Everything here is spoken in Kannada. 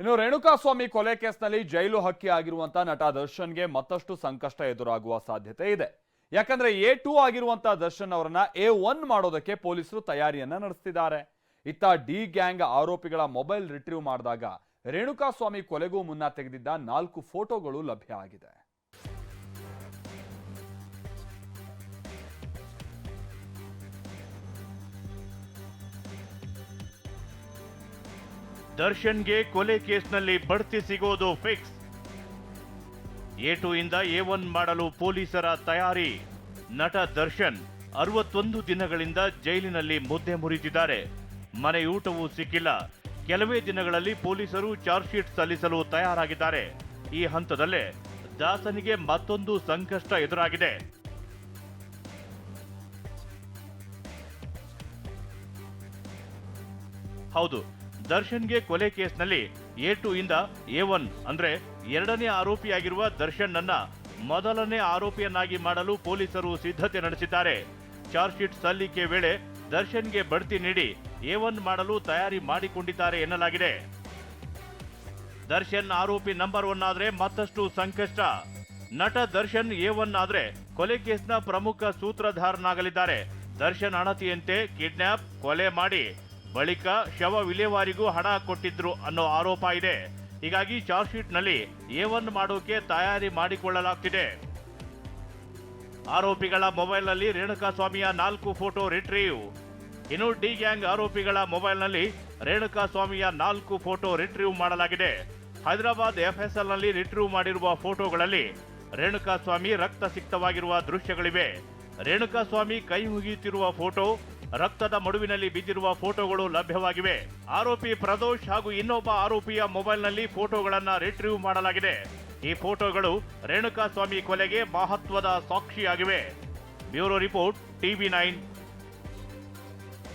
ಇನ್ನು ರೇಣುಕಾಸ್ವಾಮಿ ಕೊಲೆ ಕೇಸ್ನಲ್ಲಿ ಜೈಲು ಹಕ್ಕಿ ಆಗಿರುವಂತ ನಟ ದರ್ಶನ್ಗೆ ಮತ್ತಷ್ಟು ಸಂಕಷ್ಟ ಎದುರಾಗುವ ಸಾಧ್ಯತೆ ಇದೆ. ಯಾಕಂದ್ರೆ ಎ ಟೂ ಆಗಿರುವಂತ ದರ್ಶನ್ ಅವರನ್ನ ಎ ಒನ್ ಮಾಡೋದಕ್ಕೆ ಪೊಲೀಸರು ತಯಾರಿಯನ್ನ ನಡೆಸ್ತಿದ್ದಾರೆ. ಇತ್ತ ಡಿ ಗ್ಯಾಂಗ್ ಆರೋಪಿಗಳ ಮೊಬೈಲ್ ರಿಟ್ರೀವ್ ಮಾಡಿದಾಗ ರೇಣುಕಾಸ್ವಾಮಿ ಕೊಲೆಗೂ ಮುನ್ನ ತೆಗೆದಿದ್ದ ನಾಲ್ಕು ಫೋಟೋಗಳು ಲಭ್ಯ ಆಗಿದೆ. ದರ್ಶನ್ಗೆ ಕೊಲೆ ಕೇಸ್ನಲ್ಲಿ ಬಡ್ತಿ ಸಿಗೋದು ಫಿಕ್ಸ್. ಎ ಟು ಇಂದ ಎ ಒನ್ ಮಾಡಲು ಪೊಲೀಸರ ತಯಾರಿ. ನಟ ದರ್ಶನ್ ಅರವತ್ತೊಂದು ದಿನಗಳಿಂದ ಜೈಲಿನಲ್ಲಿ ಮುದ್ದೆ ಮುರಿದಿದ್ದಾರೆ. ಮನೆಯೂಟವೂ ಸಿಕ್ಕಿಲ್ಲ. ಕೆಲವೇ ದಿನಗಳಲ್ಲಿ ಪೊಲೀಸರು ಚಾರ್ಜ್ ಶೀಟ್ ಸಲ್ಲಿಸಲು ತಯಾರಾಗಿದ್ದಾರೆ. ಈ ಹಂತದಲ್ಲೇ ದಾಸನಿಗೆ ಮತ್ತೊಂದು ಸಂಕಷ್ಟ ಎದುರಾಗಿದೆ. ಹೌದು ದರ್ಶನ್ಗೆ ಕೊಲೆ ಕೇಸ್ನಲ್ಲಿ ಎ ಟು ಇಂದ ಎ ಒನ್ ಅಂದ್ರೆ ಎರಡನೇ ಆರೋಪಿಯಾಗಿರುವ ದರ್ಶನ್ ನನ್ನ ಮೊದಲನೇ ಆರೋಪಿಯನ್ನಾಗಿ ಮಾಡಲು ಪೊಲೀಸರು ಸಿದ್ಧತೆ ನಡೆಸಿದ್ದಾರೆ. ಚಾರ್ಜ್ ಶೀಟ್ ಸಲ್ಲಿಕೆ ವೇಳೆ ದರ್ಶನ್ಗೆ ಬಡ್ತಿ ನೀಡಿ ಎ ಒನ್ ಮಾಡಲು ತಯಾರಿ ಮಾಡಿಕೊಂಡಿದ್ದಾರೆ ಎನ್ನಲಾಗಿದೆ. ದರ್ಶನ್ ಆರೋಪಿ ನಂಬರ್ ಒನ್ ಆದ್ರೆ ಮತ್ತಷ್ಟು ಸಂಕಷ್ಟ. ನಟ ದರ್ಶನ್ ಎ ಒನ್ ಆದ್ರೆ ಕೊಲೆ ಕೇಸ್ನ ಪ್ರಮುಖ ಸೂತ್ರಧಾರನಾಗಲಿದ್ದಾರೆ. ದರ್ಶನ್ ಅಣತಿಯಂತೆ ಕಿಡ್ನಾಪ್, ಕೊಲೆ ಮಾಡಿ. ಬಳಿಕ ಶವ ವಿಲೇವಾರಿಗೂ ಹಣ ಕೊಟ್ಟಿದ್ರು ಅನ್ನೋ ಆರೋಪ ಇದೆ. ಹೀಗಾಗಿ ಚಾರ್ಜ್ ಶೀಟ್ನಲ್ಲಿ ಎ ಒನ್ ಮಾಡೋಕೆ ತಯಾರಿ ಮಾಡಿಕೊಳ್ಳಲಾಗ್ತಿದೆ. ಆರೋಪಿಗಳ ಮೊಬೈಲ್ನಲ್ಲಿ ರೇಣುಕಾಸ್ವಾಮಿಯ ನಾಲ್ಕು ಫೋಟೋ ರಿಟ್ರೀವ್. ಇನ್ನು ಡಿ ಗ್ಯಾಂಗ್ ಆರೋಪಿಗಳ ಮೊಬೈಲ್ನಲ್ಲಿ ರೇಣುಕಾಸ್ವಾಮಿಯ ನಾಲ್ಕು ಫೋಟೋ ರಿಟ್ರೀವ್ ಮಾಡಲಾಗಿದೆ. ಹೈದರಾಬಾದ್ ಎಫ್ಎಸ್ಎಲ್ನಲ್ಲಿ ರಿಟ್ರೀವ್ ಮಾಡಿರುವ ಫೋಟೋಗಳಲ್ಲಿ ರೇಣುಕಾಸ್ವಾಮಿ ರಕ್ತ ಸಿಕ್ತವಾಗಿರುವ ದೃಶ್ಯಗಳಿವೆ. ರೇಣುಕಾಸ್ವಾಮಿ ಕೈ ಮುಗಿಯುತ್ತಿರುವ ಫೋಟೋ ರಕ್ತದ ಮಡುವಿನಲ್ಲಿ ಬಿದ್ದಿರುವ ಫೋಟೋಗಳು ಲಭ್ಯವಾಗಿವೆ. ಆರೋಪಿ ಪ್ರದೋಷ್ ಹಾಗೂ ಇನ್ನೊಬ್ಬ ಆರೋಪಿಯ ಮೊಬೈಲ್ನಲ್ಲಿ ಫೋಟೋಗಳನ್ನು ರಿಟ್ರೀವ್ ಮಾಡಲಾಗಿದೆ. ಈ ಫೋಟೋಗಳು ರೇಣುಕಾಸ್ವಾಮಿ ಕೊಲೆಗೆ ಮಹತ್ವದ ಸಾಕ್ಷಿಯಾಗಿವೆ. Bureau report TV nine.